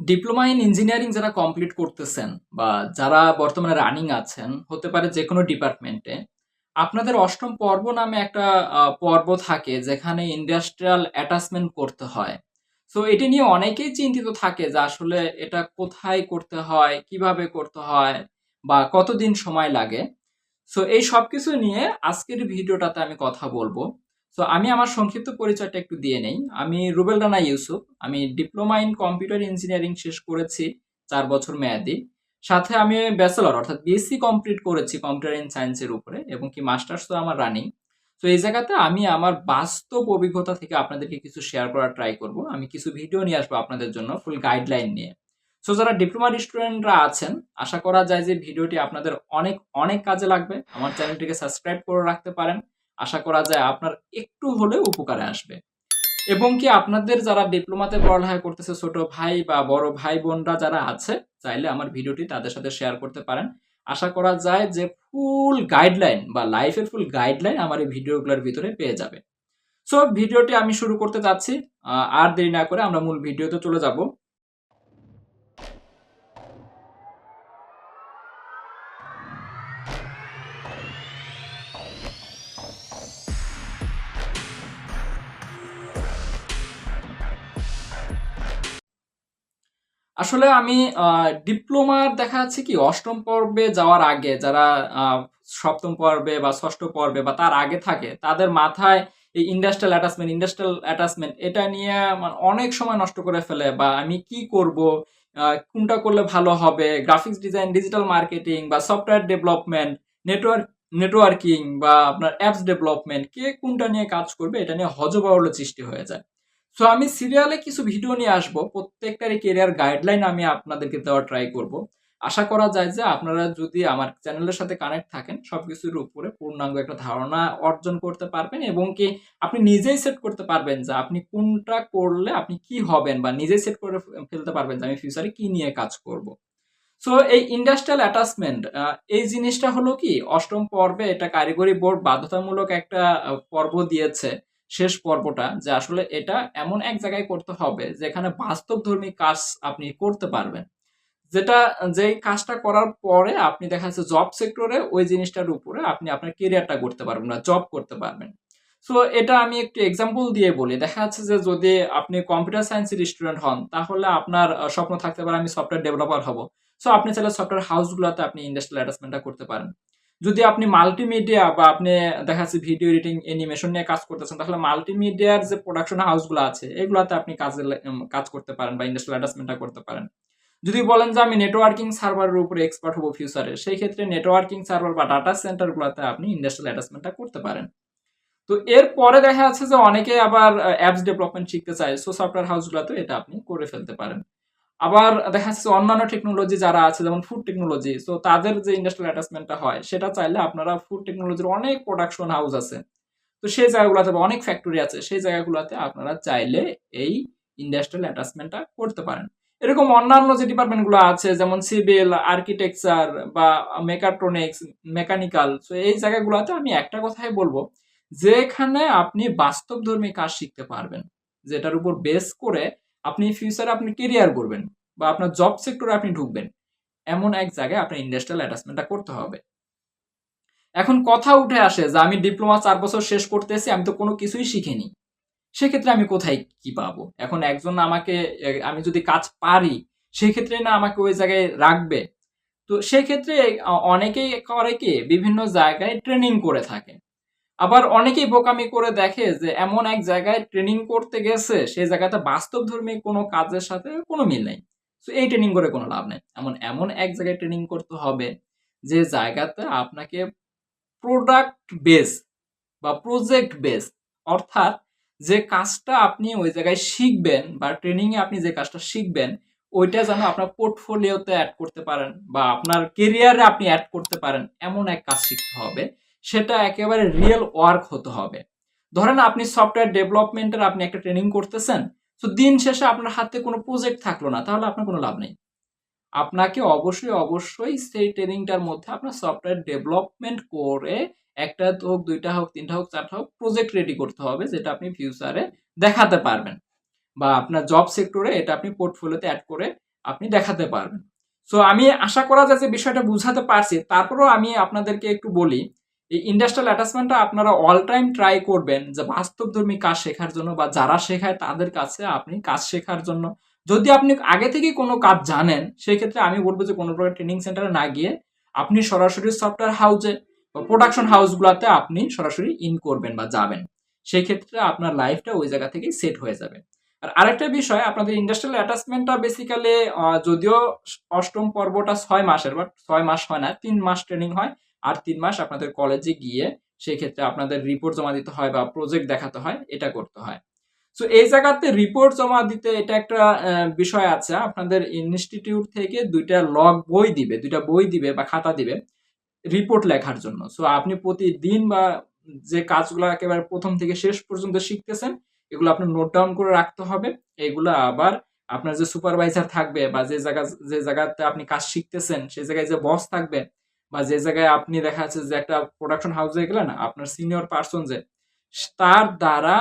Diploma in engineering যারা complete করতেছেন বা যারা বর্তমানে রানিং আছেন, হতে পারে যে কোনো ডিপার্টমেন্টে আপনাদের অষ্টম পর্ব নামে একটা পর্ব থাকে যেখানে ইন্ডাস্ট্রিয়াল অ্যাটাচমেন্ট করতে হয়। সো এটি নিয়ে অনেকেই চিন্তিত থাকে যে আসলে এটা কোথায় করতে হয়, কীভাবে করতে হয় বা কতদিন সময় লাগে। সো এই সব কিছু নিয়ে আজকের ভিডিওটাতে আমি কথা বলব। সো আমি আমার সংক্ষিপ্ত পরিচয়টা একটু দিয়ে নেই। আমি রুবেল রানা ইউসুফ। আমি ডিপ্লোমা ইন কম্পিউটার ইঞ্জিনিয়ারিং শেষ করেছি চার বছর মেয়াদি। সাথে আমি ব্যাচেলর, অর্থাৎ বিএসসি কমপ্লিট করেছি কম্পিউটার ইন সায়েন্সের উপরে, এবং কি মাস্টার্স তো আমার রানিং। তো এই জায়গাতে আমি আমার বাস্তব অভিজ্ঞতা থেকে আপনাদেরকে কিছু শেয়ার করার ট্রাই করব। আমি কিছু ভিডিও নিয়ে আসব আপনাদের জন্য ফুল গাইডলাইন নিয়ে। সো যারা ডিপ্লোমা স্টুডেন্টরা আছেন, আশা করা যায় যে ভিডিওটি আপনাদের অনেক অনেক কাজে লাগবে। আমার চ্যানেলটিকে সাবস্ক্রাইব করে রাখতে পারেন। আশা করা যায় আপনার একটু হলেও উপকারে আসবে। এবং কি আপনাদের যারা ডিপ্লোমাতে পড়ালেখা করতেছে, ছোট ভাই বা বড় ভাই বোনরা যারা আছে, চাইলে আমার ভিডিওটি তাদের সাথে শেয়ার করতে পারেন। আশা করা যায় যে ফুল গাইডলাইন বা লাইফের ফুল গাইডলাইন আমার এই ভিডিওগুলোর ভিতরে পেয়ে যাবে। সো ভিডিওটি আমি শুরু করতে যাচ্ছি আর দেরি না করে আমরা মূল ভিডিওতে চলে যাব। আসলে আমি ডিপ্লোমার দেখা যাচ্ছে কি, অষ্টম পর্বে যাওয়ার আগে যারা সপ্তম পর্বে বা ষষ্ঠ পর্বে বা তার আগে থাকে, তাদের মাথায় এই ইন্ডাস্ট্রিয়াল অ্যাটাচমেন্ট ইন্ডাস্ট্রিয়াল অ্যাটাচমেন্ট এটা নিয়ে মানে অনেক সময় নষ্ট করে ফেলে বা আমি কি করব কোনটা করলে ভালো হবে গ্রাফিক্স ডিজাইন ডিজিটাল মার্কেটিং বা সফটওয়্যার ডেভেলপমেন্ট নেটওয়ার্ক নেটওয়ার্কিং বা আপনার অ্যাপস ডেভেলপমেন্ট কে কোনটা নিয়ে কাজ করবে, এটা নিয়ে হজবরল সৃষ্টি হয়ে যায়। সো আমি সিরিয়ালে কিছু ভিডিও নিয়ে আসব। প্রত্যেকটারই কেরিয়ার গাইডলাইন আমি আপনাদেরকে দেওয়ার ট্রাই করব। আশা করা যায় যে আপনারা যদি আমার চ্যানেলের সাথে কানেক্ট থাকেন, সবকিছুর উপরে পূর্ণাঙ্গ একটা ধারণা অর্জন করতে পারবেন এবং কি আপনি নিজেই সেট করতে পারবেন যে আপনি কোনটা করলে আপনি কি হবেন বা নিজেই সেট করে ফেলতে পারবেন যে আমি ফিউচারে কি নিয়ে কাজ করব। সো এই ইন্ডাস্ট্রিয়াল অ্যাটাচমেন্ট এই জিনিসটা হলো কি, অষ্টম পর্বে এটা কারিগরি বোর্ড বাধ্যতামূলক একটা পর্ব দিয়েছে। শেষ পর্বটা যে আসলে এটা এমন এক জায়গায় করতে হবে যেখানে বাস্তবধর্মী কাজ আপনি করতে পারবেন। যেটা যে কাজটা করার পরে আপনি দেখা যাচ্ছে জব সেক্টরে ওই জিনিসটার উপরে আপনি আপনার কেরিয়ারটা করতে পারবেন না জব করতে পারবেন। সো এটা আমি একটু এক্সাম্পল দিয়ে বলি। দেখা যাচ্ছে যে যদি আপনি কম্পিউটার সায়েন্সের স্টুডেন্ট হন, তাহলে আপনার স্বপ্ন থাকতে পারে আমি সফটওয়্যার ডেভেলপার হব। সো আপনি চাইলে সফটওয়্যার হাউসগুলোতে আপনি ইন্ডাস্ট্রিয়াল অ্যাটাচমেন্টটা করতে পারেন। যদি আপনি মাল্টিমিডিয়া বা আপনি দেখা যাচ্ছে ভিডিও এডিটিং অ্যানিমেশন নিয়ে কাজ করতেছেন, তাহলে মাল্টিমিডিয়ার যে প্রোডাকশন হাউসগুলো আছে, এগুলোতে আপনি কাজে কাজ করতে পারেন বা ইন্ডাস্ট্রিয়াল অ্যাটাচমেন্টটা করতে পারেন। যদি বলেন যে আমি নেটওয়ার্কিং সার্ভারের উপরে এক্সপার্ট হব ফিউচারে সেই ক্ষেত্রে নেটওয়ার্কিং সার্ভার বা ডাটা সেন্টারগুলোতে আপনি ইন্ডাস্ট্রিয়াল অ্যাটাচমেন্টটা করতে পারেন। তো এরপরে দেখা যাচ্ছে যে অনেকে আবার অ্যাপস ডেভেলপমেন্ট শিখতে চায় সো সফটওয়্যার হাউসগুলোতে এটা আপনি করে ফেলতে পারেন। আবার দেখা যাচ্ছে অন্যান্য টেকনোলজি যারা আছে, যেমন ফুড টেকনোলজি সো তাদের যে ইন্ডাস্ট্রিয়াল অ্যাটাচমেন্টটা হয়, সেটা চাইলে আপনারা ফুড টেকনোলজির অনেক প্রোডাকশন হাউস আছে। তো সেই জায়গাগুলোতে বা অনেক ফ্যাক্টরি আছে, সেই জায়গাগুলোতে আপনারা চাইলে এই ইন্ডাস্ট্রিয়াল অ্যাটাচমেন্টটা করতে পারেন। এরকম অন্যান্য যে ডিপার্টমেন্টগুলো আছে, যেমন সিভিল আর্কিটেকচার বা মেকাট্রনিক্স মেকানিক্যাল তো এই জায়গাগুলোতে আমি একটা কথাই বলব, যেখানে আপনি বাস্তবধর্মী কাজ শিখতে পারবেন, যেটার উপর বেস করে আপনি ফিউচারে আপনি কেরিয়ার করবেন বা আপনার জব সেক্টরে আপনি ঢুকবেন, এমন এক জায়গায় আপনার ইন্ডাস্ট্রিয়াল অ্যাটাচমেন্টটা করতে হবে। এখন কথা উঠে আসে যে আমি ডিপ্লোমা চার বছর শেষ করতেছি, আমি তো কোনো কিছুই শিখিনি। সেক্ষেত্রে আমি কোথায় কি পাবো? এখন একজন আমাকে, আমি যদি কাজ পারি, সেক্ষেত্রে না আমাকে ওই জায়গায় রাখবে। তো সেক্ষেত্রে অনেকেই করে কি, বিভিন্ন জায়গায় ট্রেনিং করে থাকে। আবার অনেকেই বোকামি করে দেখে যে এমন এক জায়গায় ট্রেনিং করতে গেছে, সেই জায়গাতে বাস্তবধর্মী কোনো কাজের সাথে কোনো মিল নেই। তো এই ট্রেনিং করে কোনো লাভ নেই। এমন এমন এক জায়গায় ট্রেনিং করতে হবে যে জায়গাতে আপনাকে প্রোডাক্ট বেস বা প্রজেক্ট বেস অর্থাৎ যে কাজটা আপনি ওই জায়গায় শিখবেন বা ট্রেনিংয়ে আপনি যে কাজটা শিখবেন, ওইটা যেন আপনার পোর্টফোলিওতে অ্যাড করতে পারেন বা আপনার কেরিয়ারে আপনি অ্যাড করতে পারেন, এমন এক কাজ শিখতে হবে। সেটা একেবারে রিয়েল ওয়ার্ক হতে হবে। ধরেন আপনি সফটওয়্যার ডেভেলপমেন্টের আপনি একটা ট্রেনিং করতেছেন, তো দিন শেষে আপনার হাতে কোনো প্রজেক্ট থাকল না, তাহলে আপনার কোনো লাভ নেই। আপনাকে অবশ্যই অবশ্যই সেই ট্রেনিংটার মধ্যে আপনার সফটওয়্যার ডেভেলপমেন্ট করে একটা হোক, দুইটা হোক, তিনটা হোক, চারটা হোক প্রজেক্ট রেডি করতে হবে, যেটা আপনি ফিউচারে দেখাতে পারবেন। বা আপনার জব সেক্টরে এটা আপনি পোর্টফোলিওতে অ্যাড করে আপনি দেখাতে পারবেন। সো আমি আশা করা যায় যে বিষয়টা বুঝাতে পারছি। তারপরেও আমি আপনাদেরকে একটু বলি এই ইন্ডাস্ট্রিয়াল অ্যাটাচমেন্টটা আপনারা অল টাইম ট্রাই করবেন যে বাস্তবধর্মী কাজ শেখার জন্য বা যারা শেখায় তাদের কাছে আপনি কাজ শেখার জন্য। যদি আপনি আগে থেকে কোনো কাজ জানেন সেই ক্ষেত্রে আমি বলব যে কোনো প্রকার ট্রেনিং সেন্টারে না গিয়ে আপনি সরাসরি সফটওয়্যার হাউসে বা প্রোডাকশন হাউসগুলোতে আপনি সরাসরি ইন করবেন বা যাবেন। সেই ক্ষেত্রে আপনার লাইফটা ওই জায়গা থেকেই সেট হয়ে যাবে। আর আরেকটা বিষয়, আপনাদের ইন্ডাস্ট্রিয়াল অ্যাটাচমেন্টটা বেসিক্যালি যদিও অষ্টম পর্বটা ছয় মাসের বাট ছয় মাস হয় না, তিন মাস ট্রেনিং হয়। আর তিন মাস আপনাদের কলেজে গিয়ে সেই ক্ষেত্রে আপনাদের রিপোর্ট জমা দিতে হয় বা প্রজেক্ট দেখাতে হয়, এটা করতে হয়। সো এই জায়গাতে রিপোর্ট জমা দিতে এটা একটা বিষয় আছে। আপনাদের ইনস্টিটিউট থেকে দুইটা লগ বই দিবে, দুইটা বই দিবে বা খাতা দিবে রিপোর্ট লেখার জন্য। সো আপনি প্রতিদিন বা যে কাজগুলো একেবারে প্রথম থেকে শেষ পর্যন্ত শিখতেছেন, এগুলো আপনার নোট ডাউন করে রাখতে হবে। এগুলো আবার আপনার যে সুপারভাইজার থাকবে বা যে জায়গা, যে জায়গাতে আপনি কাজ শিখতেছেন সেই জায়গায় যে বস থাকবে বা যে জায়গায় আপনি দেখা যাচ্ছে যে একটা প্রোডাকশন হাউসে গেলেন, আপনার সিনিয়র পার্সন যে তার দ্বারা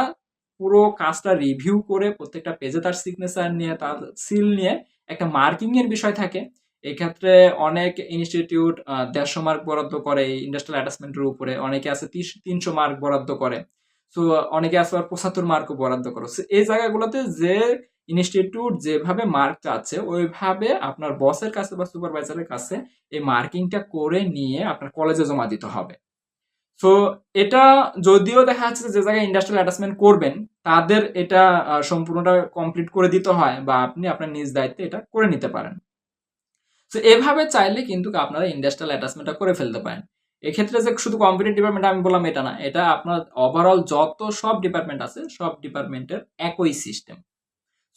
পুরো কাজটা রিভিউ করে প্রত্যেকটা পেজে তার সিগনেচার নিয়ে, তার সিল নিয়ে একটা মার্কিং এর বিষয় থাকে। এই ক্ষেত্রে অনেক ইনস্টিটিউট দেড়শো মার্ক বরাদ্দ করে এই ইন্ডাস্ট্রিয়াল অ্যাটাচমেন্টের উপরে। অনেকে আছে তিনশো মার্ক বরাদ্দ করে। সো অনেকে আছে পঁচাত্তর মার্কও বরাদ্দ করে। এই জায়গাগুলোতে যে ইনস্টিটিউট যেভাবে মার্ক চাচ্ছে, ওইভাবে আপনার বসের কাছে বা সুপারভাইজারের কাছে এই মার্কিংটা করে নিয়ে আপনার কলেজে জমা দিতে হবে। সো এটা যদিও দেখা যাচ্ছে যে জায়গায় ইন্ডাস্ট্রিয়াল অ্যাটাচমেন্ট করবেন, তাদের এটা সম্পূর্ণটা কমপ্লিট করে দিতে হয় বা আপনি আপনার নিজ দায়িত্বে এটা করে নিতে পারেন। তো এভাবে চাইলে কিন্তু আপনারা ইন্ডাস্ট্রিয়াল অ্যাটাচমেন্টটা করে ফেলতে পারেন। এক্ষেত্রে যে শুধু কম্পিউটার ডিপার্টমেন্ট আমি বললাম এটা না, এটা আপনার ওভারঅল যত সব ডিপার্টমেন্ট আছে, সব ডিপার্টমেন্টের একই সিস্টেম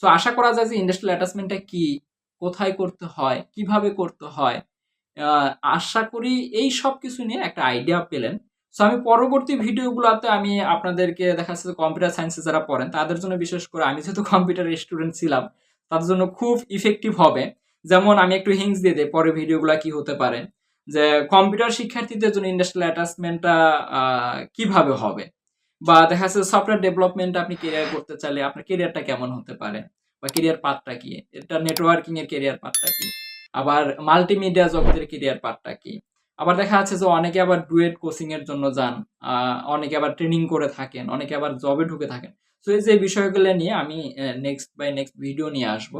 সো আশা করা যায় যে ইন্ডাস্ট্রিয়াল অ্যাটাচমেন্টটা কি, কোথায় করতে হয়, কীভাবে করতে হয় আশা করি এই সব কিছু নিয়ে একটা আইডিয়া পেলেন। সো আমি পরবর্তী ভিডিওগুলোতে আমি আপনাদেরকে দেখা যাচ্ছে কম্পিউটার সায়েন্সে যারা পড়েন, তাদের জন্য বিশেষ করে আমি যেহেতু কম্পিউটার স্টুডেন্ট ছিলাম, তাদের জন্য খুব ইফেক্টিভ হবে। যেমন আমি একটু হিংস দিয়ে দিই পরে ভিডিওগুলো কি হতে পারে। যে কম্পিউটার শিক্ষার্থীদের জন্য ইন্ডাস্ট্রিয়াল অ্যাটাচমেন্টটা কীভাবে হবে। বা দেখা যাচ্ছে সফটওয়্যার ডেভেলপমেন্ট আপনি কেরিয়ার করতে চাইলে আপনার কেরিয়ারটা কেমন হতে পারে? বা কেরিয়ার পাথটা কি? এটা নেটওয়ার্কিং এর কেরিয়ার পাথটা কি? আবার মাল্টিমিডিয়া জগতের কেরিয়ার পাথটা কি? আবার দেখা যাচ্ছে যে অনেকে আবার ডুয়েট কোচিং এর জন্য যান অনেকে আবার ট্রেনিং করে থাকেন, অনেকে আবার জবে ঢুকে থাকেন। তো এই যে বিষয়গুলো নিয়ে আমি নেক্সট বাই নেক্সট ভিডিও নিয়ে আসব।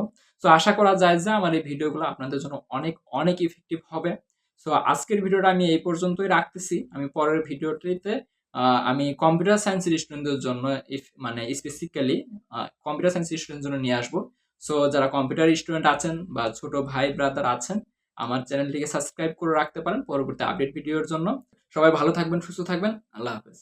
তো আশা করা যায় যে আমার এই ভিডিওগুলো আপনাদের জন্য অনেক অনেক ইফেক্টিভ হবে। সো আজকের ভিডিওটা আমি এই পর্যন্তই রাখতেছি। আমি পরের ভিডিওটিতে আমি কম্পিউটার সায়েন্সের স্টুডেন্টদের জন্য ইফ মানে স্পেসিফিক্যালি কম্পিউটার সায়েন্স স্টুডেন্টের জন্য নিয়ে আসব। সো যারা কম্পিউটার স্টুডেন্ট আছেন বা ছোট ভাই ব্রাদার আছেন, আমার চ্যানেলটিকে সাবস্ক্রাইব করে রাখতে পারেন পরবর্তী আপডেট ভিডিওর জন্য। সবাই ভালো থাকবেন, সুস্থ থাকবেন। আল্লাহ হাফেজ।